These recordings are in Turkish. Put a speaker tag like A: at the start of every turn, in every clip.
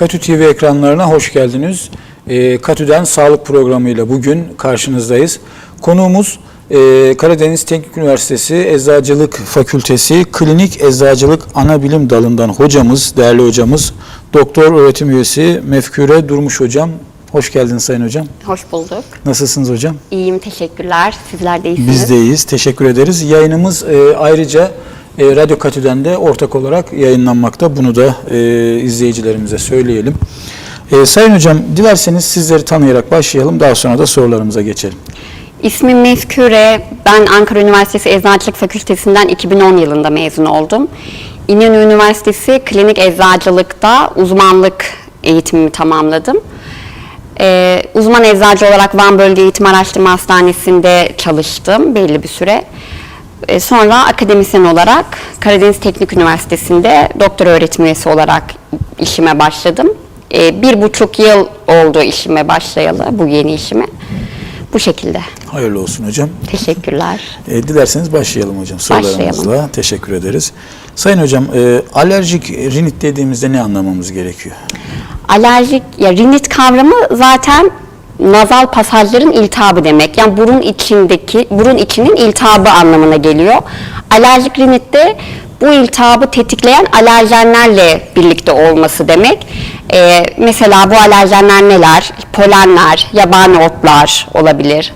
A: Katü TV ekranlarına hoş geldiniz. Ee, Katü'den sağlık programıyla bugün karşınızdayız. Konuğumuz e, Karadeniz Teknik Üniversitesi Eczacılık Fakültesi Klinik Eczacılık Ana Bilim Dalı'ndan hocamız, değerli hocamız, doktor öğretim üyesi Mefkure Durmuş hocam. Hoş geldiniz Sayın Hocam.
B: Hoş bulduk.
A: Nasılsınız hocam?
B: İyiyim, teşekkürler. Sizler de iyisiniz.
A: Biz de iyiyiz. Teşekkür ederiz. Yayınımız e, ayrıca e, Radyo Katü'den de ortak olarak yayınlanmakta. Bunu da e, izleyicilerimize söyleyelim. E, Sayın Hocam dilerseniz sizleri tanıyarak başlayalım. Daha sonra da sorularımıza geçelim.
B: İsmim Mefküre. Ben Ankara Üniversitesi Eczacılık Fakültesinden 2010 yılında mezun oldum. İnönü Üniversitesi Klinik Eczacılık'ta uzmanlık eğitimimi tamamladım. Ee, uzman eczacı olarak Van Bölge Eğitim Araştırma Hastanesi'nde çalıştım belli bir süre. Ee, sonra akademisyen olarak Karadeniz Teknik Üniversitesi'nde doktor öğretim üyesi olarak işime başladım. Ee, bir buçuk yıl oldu işime başlayalı, bu yeni işime. Bu şekilde.
A: Hayırlı olsun hocam.
B: Teşekkürler.
A: E, dilerseniz başlayalım hocam sorularımızla. Teşekkür ederiz. Sayın Hocam e, alerjik rinit dediğimizde ne anlamamız gerekiyor?
B: Alerjik, ya rinit kavramı zaten nazal pasajların iltihabı demek. Yani burun içindeki, burun içinin iltihabı anlamına geliyor. Alerjik rinit de bu iltihabı tetikleyen alerjenlerle birlikte olması demek. Ee, mesela bu alerjenler neler? Polenler, yabani otlar olabilir.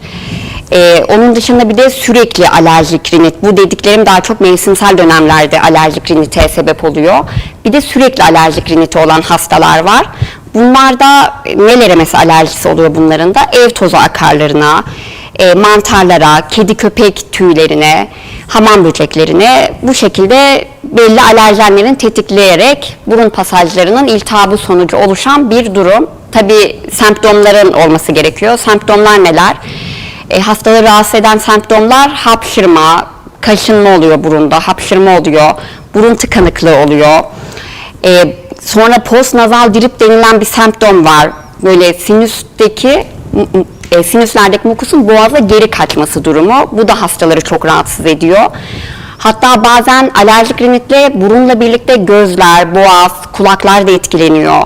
B: Ee, onun dışında bir de sürekli alerjik rinit. Bu dediklerim daha çok mevsimsel dönemlerde alerjik rinite sebep oluyor. Bir de sürekli alerjik riniti olan hastalar var. Bunlarda nelere mesela alerjisi oluyor bunların da? Ev tozu akarlarına, e, mantarlara, kedi köpek tüylerine, hamam böceklerine bu şekilde belli alerjenlerin tetikleyerek burun pasajlarının iltihabı sonucu oluşan bir durum. Tabi semptomların olması gerekiyor. Semptomlar neler? E, hastaları rahatsız eden semptomlar hapşırma, kaşınma oluyor burunda, hapşırma oluyor, burun tıkanıklığı oluyor. E, sonra postnazal drip denilen bir semptom var. Böyle sinüsteki e, sinüslerdeki mukusun boğaza geri kaçması durumu. Bu da hastaları çok rahatsız ediyor. Hatta bazen alerjik rinitle burunla birlikte gözler, boğaz, kulaklar da etkileniyor.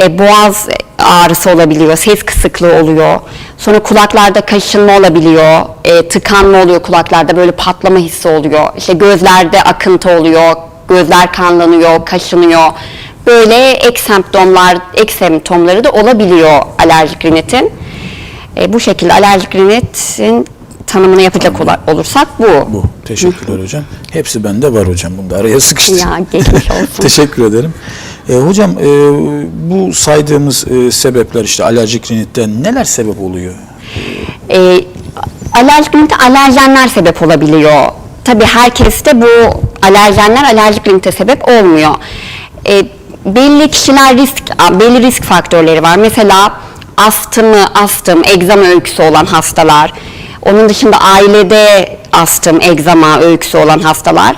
B: E, boğaz ağrısı olabiliyor, ses kısıklığı oluyor. Sonra kulaklarda kaşınma olabiliyor, e, tıkanma oluyor kulaklarda, böyle patlama hissi oluyor. İşte gözlerde akıntı oluyor, gözler kanlanıyor, kaşınıyor. Böyle ek semptomlar, ek semptomları da olabiliyor alerjik rinitin. E, bu şekilde alerjik rinitin tanımını yapacak ola- olursak bu.
A: Bu. Teşekkürler hocam. Hepsi bende var hocam. Bunu da araya sıkıştı.
B: Ya geçmiş olsun.
A: Teşekkür ederim. E, hocam e, bu saydığımız e, sebepler işte alerjik rinitten neler sebep oluyor?
B: e, alerjik rinite alerjenler sebep olabiliyor. Tabii herkeste bu alerjenler alerjik rinite sebep olmuyor. E, belli kişiler risk, belli risk faktörleri var. Mesela astımı, astım, egzama öyküsü olan hastalar. Onun dışında ailede astım, egzama öyküsü olan hastalar.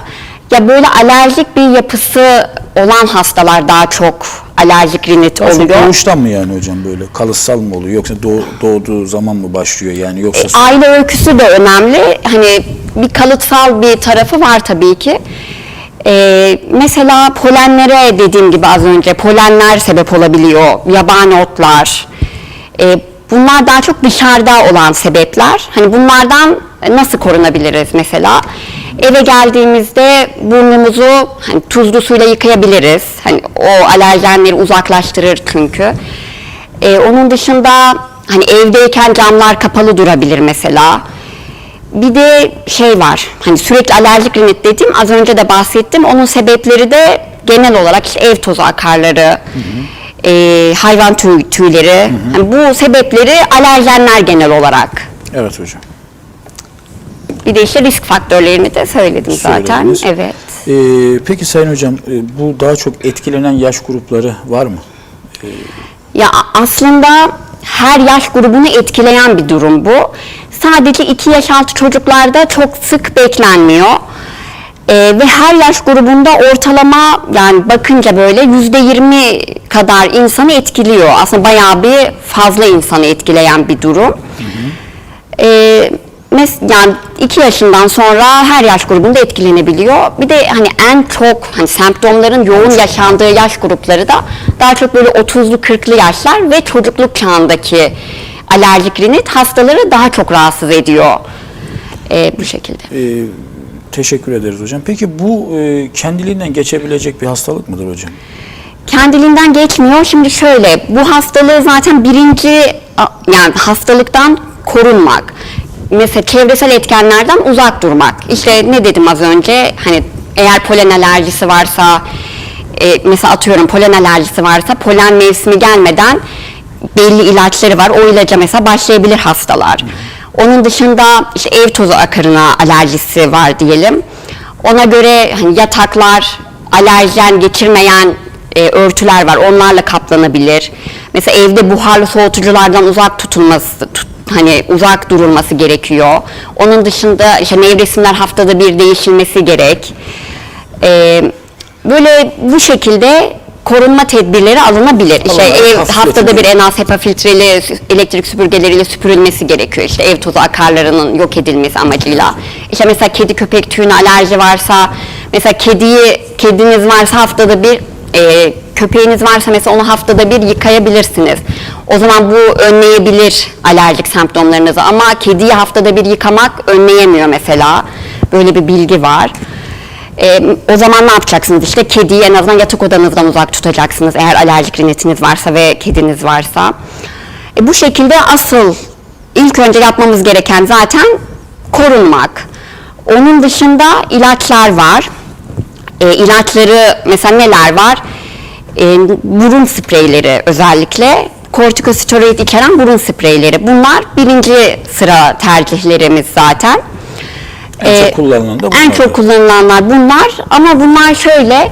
B: Ya böyle alerjik bir yapısı olan hastalar daha çok alerjik rinit
A: çok
B: oluyor.
A: doğuştan mı yani hocam böyle kalıtsal mı oluyor yoksa doğ- doğduğu zaman mı başlıyor yani yoksa
B: Aile öyküsü de önemli. Hani bir kalıtsal bir tarafı var tabii ki. Ee, mesela polenlere dediğim gibi az önce polenler sebep olabiliyor. Yabani otlar. Ee, bunlar daha çok dışarıda olan sebepler. Hani bunlardan nasıl korunabiliriz mesela? Eve geldiğimizde burnumuzu hani tuzlu suyla yıkayabiliriz. Hani o alerjenleri uzaklaştırır çünkü. Ee, onun dışında hani evdeyken camlar kapalı durabilir mesela. Bir de şey var, hani sürekli alerjik rinit dediğim az önce de bahsettim. Onun sebepleri de genel olarak işte ev tozu akarları, e, hayvan tüy, tüyleri. Hani bu sebepleri alerjenler genel olarak.
A: Evet hocam.
B: Bir de işte risk faktörlerini de söyledim zaten.
A: Söylediniz.
B: Evet.
A: Ee, peki Sayın Hocam e, bu daha çok etkilenen yaş grupları var mı?
B: Ya a- aslında her yaş grubunu etkileyen bir durum bu. Sadece 2 yaş altı çocuklarda çok sık beklenmiyor. Ee, ve her yaş grubunda ortalama yani bakınca böyle yüzde yirmi kadar insanı etkiliyor. Aslında bayağı bir fazla insanı etkileyen bir durum. Ee, mes- yani 2 yaşından sonra her yaş grubunda etkilenebiliyor. Bir de hani en çok hani semptomların yoğun yaşandığı yaş grupları da daha çok böyle 30'lu 40'lı yaşlar ve çocukluk çağındaki alerjik rinit hastaları daha çok rahatsız ediyor. Ee, bu şekilde.
A: Ee, teşekkür ederiz hocam. Peki bu e, kendiliğinden geçebilecek bir hastalık mıdır hocam?
B: kendiliğinden geçmiyor. Şimdi şöyle, bu hastalığı zaten birinci yani hastalıktan korunmak. Mesela çevresel etkenlerden uzak durmak. İşte ne dedim az önce? Hani eğer polen alerjisi varsa, e, mesela atıyorum polen alerjisi varsa polen mevsimi gelmeden belli ilaçları var. O ilaca mesela başlayabilir hastalar. Onun dışında işte ev tozu akarına alerjisi var diyelim. Ona göre hani yataklar, alerjen geçirmeyen e, örtüler var. Onlarla kaplanabilir. Mesela evde buharlı soğutuculardan uzak tutulması, tut- hani uzak durulması gerekiyor. Onun dışında işte nevresimler haftada bir değişilmesi gerek. E, böyle bu şekilde korunma tedbirleri alınabilir. İşte
A: Alınarak
B: ev haftada bir en az HEPA filtreli elektrik süpürgeleriyle süpürülmesi gerekiyor. İşte ev tozu akarlarının yok edilmesi amacıyla. İşte mesela kedi köpek tüyüne alerji varsa, mesela kediyi kediniz varsa haftada bir e, köpeğiniz varsa mesela onu haftada bir yıkayabilirsiniz. O zaman bu önleyebilir alerjik semptomlarınızı ama kediyi haftada bir yıkamak önleyemiyor mesela. Böyle bir bilgi var. E, o zaman ne yapacaksınız? İşte kediyi en azından yatak odanızdan uzak tutacaksınız eğer alerjik rinitiniz varsa ve kediniz varsa. E, bu şekilde asıl ilk önce yapmamız gereken zaten korunmak. Onun dışında ilaçlar var. E, ilaçları mesela neler var? E, burun spreyleri özellikle kortikosteroid içeren burun spreyleri. Bunlar birinci sıra tercihlerimiz zaten.
A: En
B: Ee,
A: çok kullanılan da
B: En
A: bunlar.
B: çok kullanılanlar bunlar ama bunlar şöyle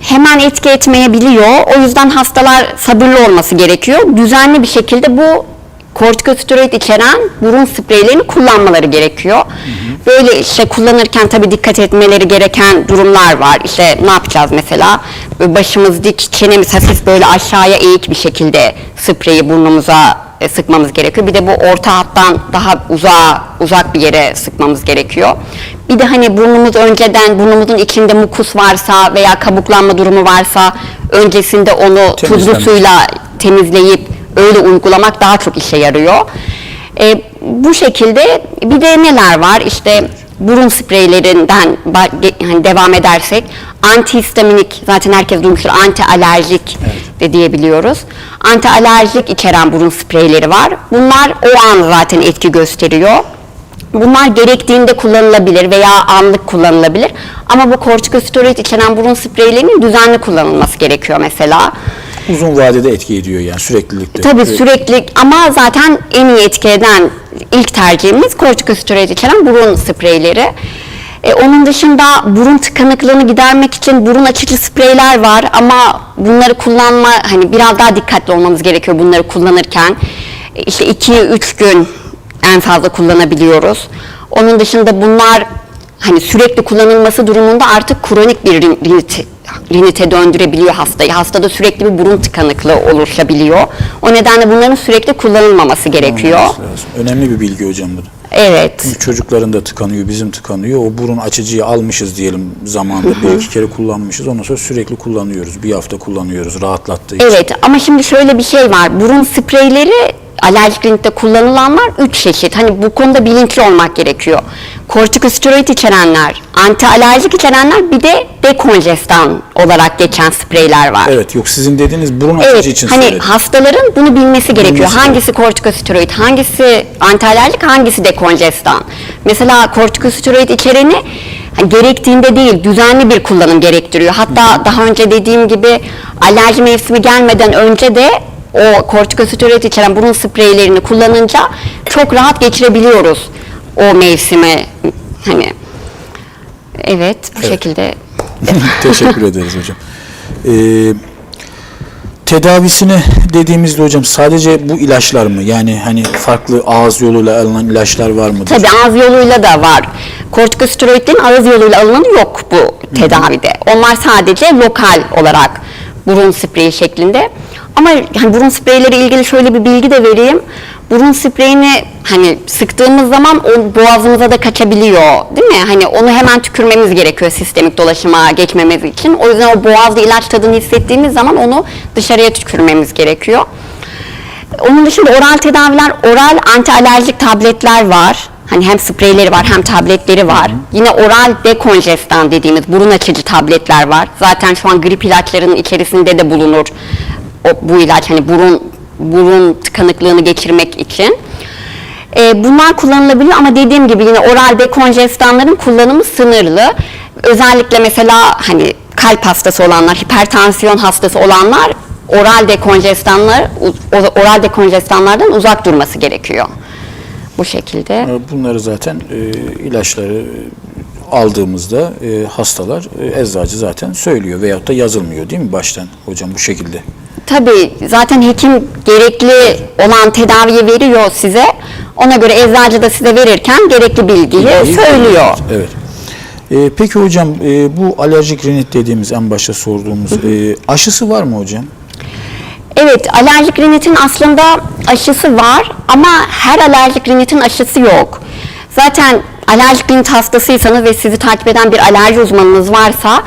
B: hemen etki etmeyebiliyor. O yüzden hastalar sabırlı olması gerekiyor. Düzenli bir şekilde bu kortikosteroid içeren burun spreylerini kullanmaları gerekiyor. Böyle işte kullanırken tabii dikkat etmeleri gereken durumlar var. İşte ne yapacağız mesela? Başımız dik, çenemiz hafif böyle aşağıya eğik bir şekilde spreyi burnumuza e, sıkmamız gerekiyor. Bir de bu orta hattan daha uzağa, uzak bir yere sıkmamız gerekiyor. Bir de hani burnumuz önceden burnumuzun içinde mukus varsa veya kabuklanma durumu varsa öncesinde onu tuzlu
A: Temizlemek.
B: suyla temizleyip öyle uygulamak daha çok işe yarıyor. E, bu şekilde bir de neler var? İşte burun spreylerinden hani devam edersek antihistaminik zaten herkes duymuştur anti alerjik de diyebiliyoruz. Anti alerjik içeren burun spreyleri var. Bunlar o an zaten etki gösteriyor. Bunlar gerektiğinde kullanılabilir veya anlık kullanılabilir. Ama bu kortikosteroid içeren burun spreylerinin düzenli kullanılması gerekiyor mesela.
A: Uzun vadede etki ediyor yani süreklilikte.
B: Tabii sürekli ama zaten en iyi etki eden ilk tercihimiz kortikosteroid içeren burun spreyleri. E, onun dışında burun tıkanıklığını gidermek için burun açıcı spreyler var ama bunları kullanma hani biraz daha dikkatli olmamız gerekiyor bunları kullanırken. E, işte 2-3 gün en fazla kullanabiliyoruz. Onun dışında bunlar hani sürekli kullanılması durumunda artık kronik bir rin- rinit, rinite döndürebiliyor hastayı. Hastada sürekli bir burun tıkanıklığı oluşabiliyor. O nedenle bunların sürekli kullanılmaması gerekiyor.
A: Lazım. Önemli bir bilgi hocam bu.
B: Evet.
A: Çünkü çocukların da tıkanıyor, bizim tıkanıyor. O burun açıcıyı almışız diyelim zamanında. Bir iki kere kullanmışız. Ondan sonra sürekli kullanıyoruz. Bir hafta kullanıyoruz rahatlattığı için.
B: Evet ama şimdi şöyle bir şey var. Burun spreyleri alerjik rinitte kullanılanlar 3 çeşit. Hani bu konuda bilinçli olmak gerekiyor. Kortikosteroid içerenler, anti alerjik içerenler bir de dekonjestan olarak geçen spreyler var.
A: Evet yok sizin dediğiniz burun açıcı
B: Evet,
A: için
B: hani
A: söyledim.
B: hastaların bunu bilmesi gerekiyor.
A: Bilmesi
B: hangisi kortikosteroid, hangisi antialerjik, hangisi dekonjestan. Mesela kortikosteroid içereni gerektiğinde değil, düzenli bir kullanım gerektiriyor. Hatta daha önce dediğim gibi alerji mevsimi gelmeden önce de o kortikosteroid içeren burun spreylerini kullanınca çok rahat geçirebiliyoruz o mevsimi. Hani evet bu
A: Evet.
B: şekilde
A: Teşekkür ederiz hocam. Ee, tedavisine dediğimizde hocam sadece bu ilaçlar mı? Yani hani farklı ağız yoluyla alınan ilaçlar var mıdır?
B: Tabii ağız yoluyla da var. Kortikosteroidlerin ağız yoluyla alınanı yok bu tedavide. Onlar sadece lokal olarak burun spreyi şeklinde. Ama hani burun spreyleri ilgili şöyle bir bilgi de vereyim. Burun spreyini hani sıktığımız zaman o boğazımıza da kaçabiliyor değil mi? Hani onu hemen tükürmemiz gerekiyor sistemik dolaşıma geçmemiz için. O yüzden o boğazda ilaç tadını hissettiğimiz zaman onu dışarıya tükürmemiz gerekiyor. Onun dışında oral tedaviler, oral antialerjik tabletler var. Hani hem spreyleri var hem tabletleri var. Yine oral dekonjestan dediğimiz burun açıcı tabletler var. Zaten şu an grip ilaçlarının içerisinde de bulunur o, bu ilaç hani burun burun tıkanıklığını geçirmek için. Ee, bunlar kullanılabiliyor ama dediğim gibi yine oral dekonjestanların kullanımı sınırlı. Özellikle mesela hani kalp hastası olanlar, hipertansiyon hastası olanlar oral dekonjestanlar oral dekonjestanlardan uzak durması gerekiyor. Bu şekilde.
A: E, Bunları zaten e, ilaçları aldığımızda e, hastalar e, eczacı zaten söylüyor veyahut da yazılmıyor değil mi baştan hocam bu şekilde?
B: Tabii zaten hekim gerekli olan tedaviyi veriyor size. Ona göre eczacı da size verirken gerekli bilgiyi
A: İyi,
B: söylüyor.
A: Evet. E, peki hocam e, bu alerjik rinit dediğimiz en başta sorduğumuz e, aşısı var mı hocam?
B: Evet, alerjik rinitin aslında aşısı var ama her alerjik rinitin aşısı yok. Zaten alerjik rinit hastasıysanız ve sizi takip eden bir alerji uzmanınız varsa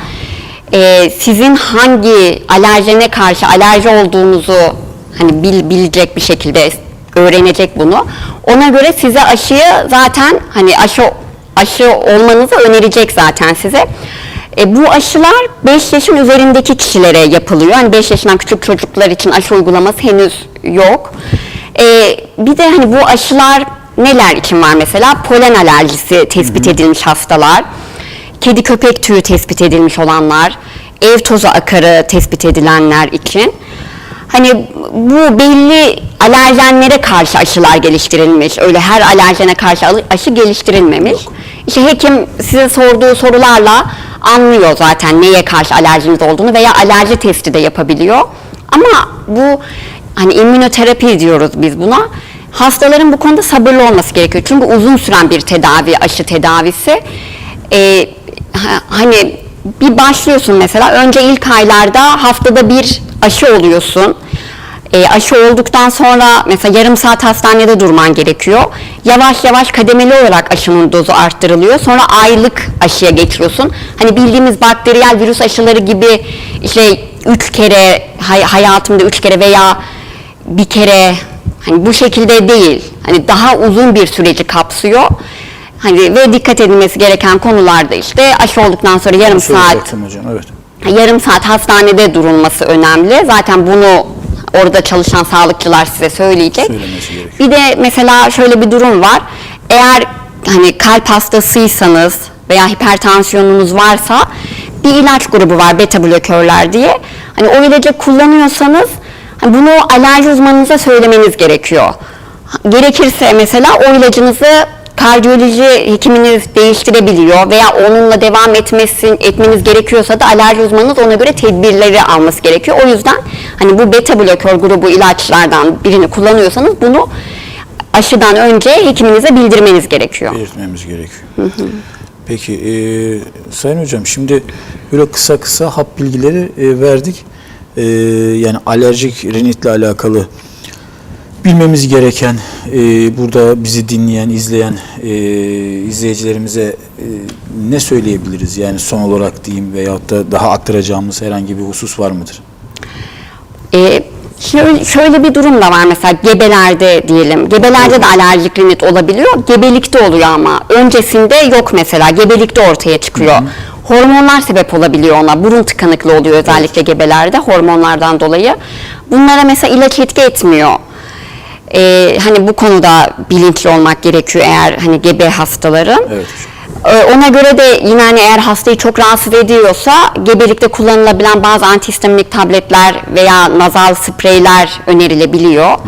B: e, sizin hangi alerjene karşı alerji olduğunuzu hani bil, bilecek bir şekilde öğrenecek bunu. Ona göre size aşıyı zaten hani aşı aşı olmanızı önerecek zaten size. E, bu aşılar 5 yaşın üzerindeki kişilere yapılıyor. Hani 5 yaşından küçük çocuklar için aşı uygulaması henüz yok. E, bir de hani bu aşılar neler için var mesela? Polen alerjisi tespit edilmiş hastalar, kedi köpek tüyü tespit edilmiş olanlar, ev tozu akarı tespit edilenler için. Hani bu belli alerjenlere karşı aşılar geliştirilmiş. Öyle her alerjene karşı aşı geliştirilmemiş. İşte hekim size sorduğu sorularla anlıyor zaten neye karşı alerjiniz olduğunu veya alerji testi de yapabiliyor. Ama bu hani immünoterapi diyoruz biz buna. Hastaların bu konuda sabırlı olması gerekiyor. Çünkü uzun süren bir tedavi, aşı tedavisi. Ee, ha- hani bir başlıyorsun mesela önce ilk aylarda haftada bir aşı oluyorsun. E, aşı olduktan sonra mesela yarım saat hastanede durman gerekiyor. Yavaş yavaş kademeli olarak aşının dozu arttırılıyor. Sonra aylık aşıya geçiyorsun. Hani bildiğimiz bakteriyel virüs aşıları gibi işte üç kere hay- hayatımda üç kere veya bir kere hani bu şekilde değil. Hani daha uzun bir süreci kapsıyor. Hani ve dikkat edilmesi gereken konularda işte aşı olduktan sonra yarım saat
A: Soracaktım hocam evet.
B: Yarım saat hastanede durulması önemli. Zaten bunu orada çalışan sağlıkçılar size söyleyecek. Bir de mesela şöyle bir durum var. Eğer hani kalp hastasıysanız veya hipertansiyonunuz varsa bir ilaç grubu var beta blokörler diye. Hani o ilacı kullanıyorsanız hani bunu alerji uzmanınıza söylemeniz gerekiyor. Gerekirse mesela o ilacınızı kardiyoloji hekiminiz değiştirebiliyor veya onunla devam etmesi, etmeniz gerekiyorsa da alerji uzmanınız ona göre tedbirleri alması gerekiyor. O yüzden hani bu beta blokör grubu ilaçlardan birini kullanıyorsanız bunu aşıdan önce hekiminize bildirmeniz gerekiyor.
A: belirtmemiz gerekiyor. Peki e, Sayın Hocam şimdi böyle kısa kısa hap bilgileri e, verdik. E, yani alerjik rinitle alakalı bilmemiz gereken e, burada bizi dinleyen, izleyen e, izleyicilerimize e, ne söyleyebiliriz? Yani son olarak diyeyim veyahut da daha aktaracağımız herhangi bir husus var mıdır?
B: Ee, şöyle, şöyle bir durum da var mesela gebelerde diyelim. Gebelerde de alerjik rinit olabiliyor. Gebelikte oluyor ama öncesinde yok mesela. Gebelikte ortaya çıkıyor. Hormonlar sebep olabiliyor ona. Burun tıkanıklığı oluyor özellikle gebelerde hormonlardan dolayı. Bunlara mesela ilaç etki etmiyor. Ee, hani bu konuda bilinçli olmak gerekiyor eğer hani gebe hastaların.
A: Evet.
B: Ee, Ona göre de yine hani eğer hastayı çok rahatsız ediyorsa gebelikte kullanılabilen bazı antihistaminik tabletler veya nazal spreyler önerilebiliyor.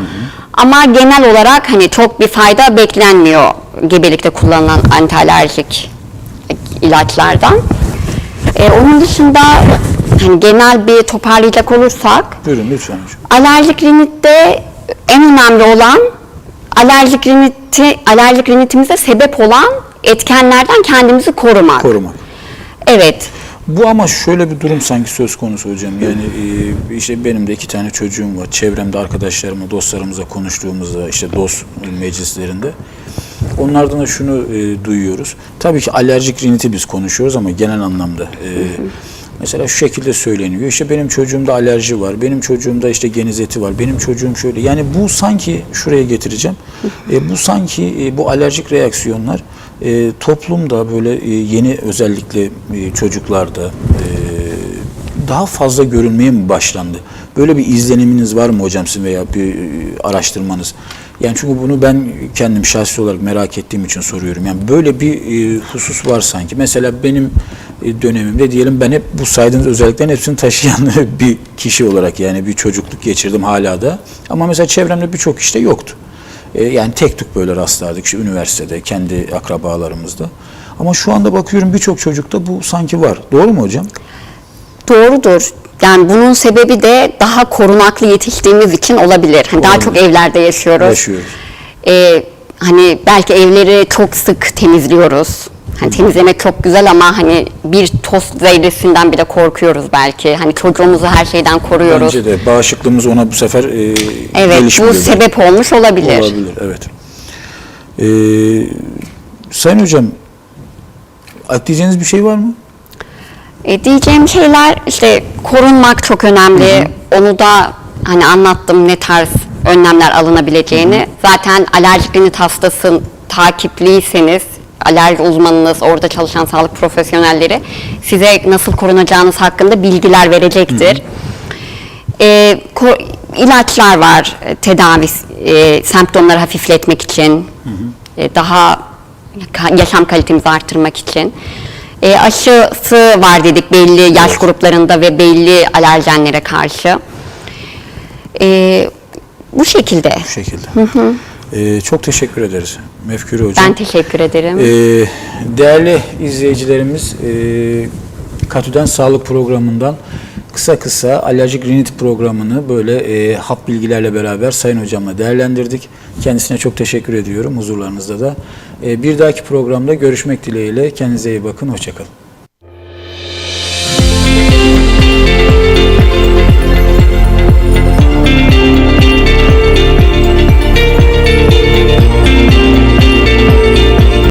B: Ama genel olarak hani çok bir fayda beklenmiyor gebelikte kullanılan antialerjik ilaçlardan. Ee, onun dışında hani genel bir toparlayacak olursak
A: Buyurun lütfen
B: alerjik rinitte en önemli olan alerjik riniti alerjik rinitimize sebep olan etkenlerden kendimizi korumak.
A: Korumak.
B: Evet.
A: Bu ama şöyle bir durum sanki söz konusu hocam. Yani e, işte benim de iki tane çocuğum var. Çevremde arkadaşlarımla, dostlarımızla konuştuğumuzda işte dost meclislerinde onlardan da şunu e, duyuyoruz. Tabii ki alerjik riniti biz konuşuyoruz ama genel anlamda e, mesela şu şekilde söyleniyor. İşte benim çocuğumda alerji var. Benim çocuğumda işte genizeti var. Benim çocuğum şöyle. Yani bu sanki şuraya getireceğim. E, bu sanki e, bu alerjik reaksiyonlar e, toplumda böyle e, yeni özellikle e, çocuklarda e, daha fazla görülmeye mi başlandı? Böyle bir izleniminiz var mı hocam sizin veya bir e, araştırmanız? Yani çünkü bunu ben kendim şahsi olarak merak ettiğim için soruyorum. Yani böyle bir e, husus var sanki. Mesela benim dönemimde diyelim ben hep bu saydığınız özelliklerin hepsini taşıyan bir kişi olarak yani bir çocukluk geçirdim hala da. Ama mesela çevremde birçok işte yoktu. E, yani tek tük böyle rastlardık işte üniversitede, kendi akrabalarımızda. Ama şu anda bakıyorum birçok çocukta bu sanki var. Doğru mu hocam?
B: Doğrudur. Yani bunun sebebi de daha korunaklı yetiştiğimiz için olabilir. Hani daha çok evlerde yaşıyoruz.
A: Yaşıyoruz.
B: Ee, hani belki evleri çok sık temizliyoruz. Hani temizlemek çok güzel ama hani bir toz zerresinden bile korkuyoruz belki. Hani çocuğumuzu her şeyden koruyoruz.
A: Bence de bağışıklığımız ona bu sefer e,
B: evet
A: gelişmiyor
B: bu sebep olmuş olabilir.
A: Olabilir, evet. Ee, Sayın Hocam, ekleyeceğiniz bir şey var mı?
B: E, diyeceğim şeyler işte korunmak çok önemli. Onu da hani anlattım ne tarz önlemler alınabileceğini. Zaten alerjik rinit hastası takipliyseniz alerji uzmanınız, orada çalışan sağlık profesyonelleri size nasıl korunacağınız hakkında bilgiler verecektir. E, ko- ilaçlar var e, tedavi e, semptomları hafifletmek için, e, daha yaşam kalitemizi arttırmak için. E, aşısı var dedik belli yaş gruplarında ve belli alerjenlere karşı. E, bu şekilde.
A: Bu şekilde. Ee, çok teşekkür ederiz Mefkure Hocam.
B: Ben teşekkür ederim.
A: Ee, değerli izleyicilerimiz, e, Katüden Sağlık Programı'ndan kısa kısa alerjik rinit programını böyle e, hap bilgilerle beraber Sayın Hocam'la değerlendirdik. Kendisine çok teşekkür ediyorum huzurlarınızda da. E, bir dahaki programda görüşmek dileğiyle. Kendinize iyi bakın, hoşçakalın.